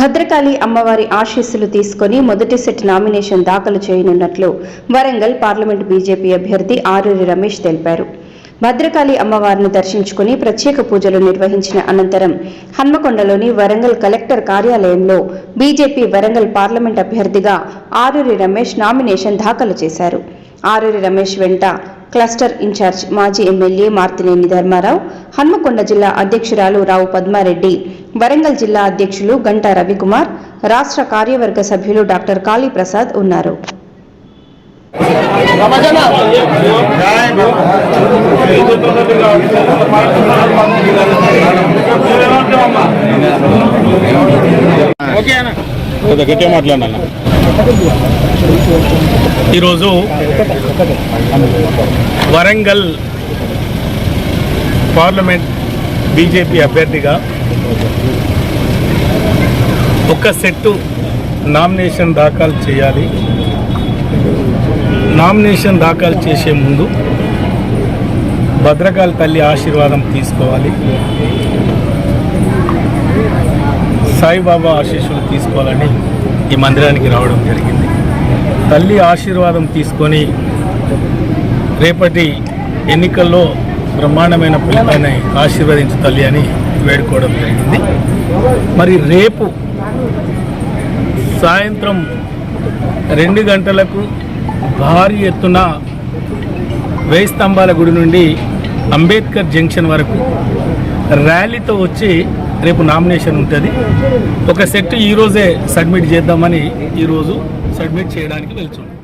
భద్రకాళి అమ్మవారి ఆశీస్సులు తీసుకొని మొదటి సెట్ నామినేషన్ దాఖలు చేయనున్నట్లు వరంగల్ పార్లమెంట్ బీజేపీ అభ్యర్థి ఆరూరి రమేష్ తెలిపారు. భద్రకాళి అమ్మవారిని దర్శించుకుని ప్రత్యేక పూజలు నిర్వహించిన అనంతరం హన్మకొండలోని వరంగల్ కలెక్టర్ కార్యాలయంలో బీజేపీ వరంగల్ పార్లమెంట్ అభ్యర్థిగా ఆరూరి రమేష్ నామినేషన్ దాఖలు చేశారు. ఆరూరి రమేష్ వెంట క్లస్టర్ ఇన్ఛార్జ్ మాజీ ఎమ్మెల్యే మార్తినేని ధర్మారావు హన్మకొండ జిల్లా అధ్యక్షురాలు రావు పద్మారెడ్డి వరంగల్ జిల్లా అధ్యక్షులు గంటా రవికుమార్ రాష్ట్ర కార్యవర్గ సభ్యులు డాక్టర్ కాళీప్రసాద్ ఉన్నారు. ఈరోజు వరంగల్ పార్లమెంట్ బీజేపీ అభ్యర్థిగా ఒక సెట్టు నామినేషన్ దాఖలు చేయాలి. నామినేషన్ దాఖలు చేసే ముందు భద్రకాళి తల్లి ఆశీర్వాదం తీసుకోవాలి. సాయిబాబా ఆశీస్సులు తీసుకోవాలని ఈ మందిరానికి రావడం జరిగింది. తల్లి ఆశీర్వాదం తీసుకొని రేపటి ఎన్నికల్లో బ్రహ్మాండమైన పిల్లలని ఆశీర్వదించు తల్లి అని వేడుకోవడం జరిగింది. మరి రేపు సాయంత్రం రెండు గంటలకు భారీ ఎత్తున వేయి స్తంభాల గుడి నుండి అంబేద్కర్ జంక్షన్ వరకు ర్యాలీతో వచ్చి రేపు నామినేషన్ ఉంటుంది. ఒక సెట్ ఈరోజే సబ్మిట్ చేద్దామని ఈరోజు సబ్మిట్ చేయడానికి వెళ్తున్నాం.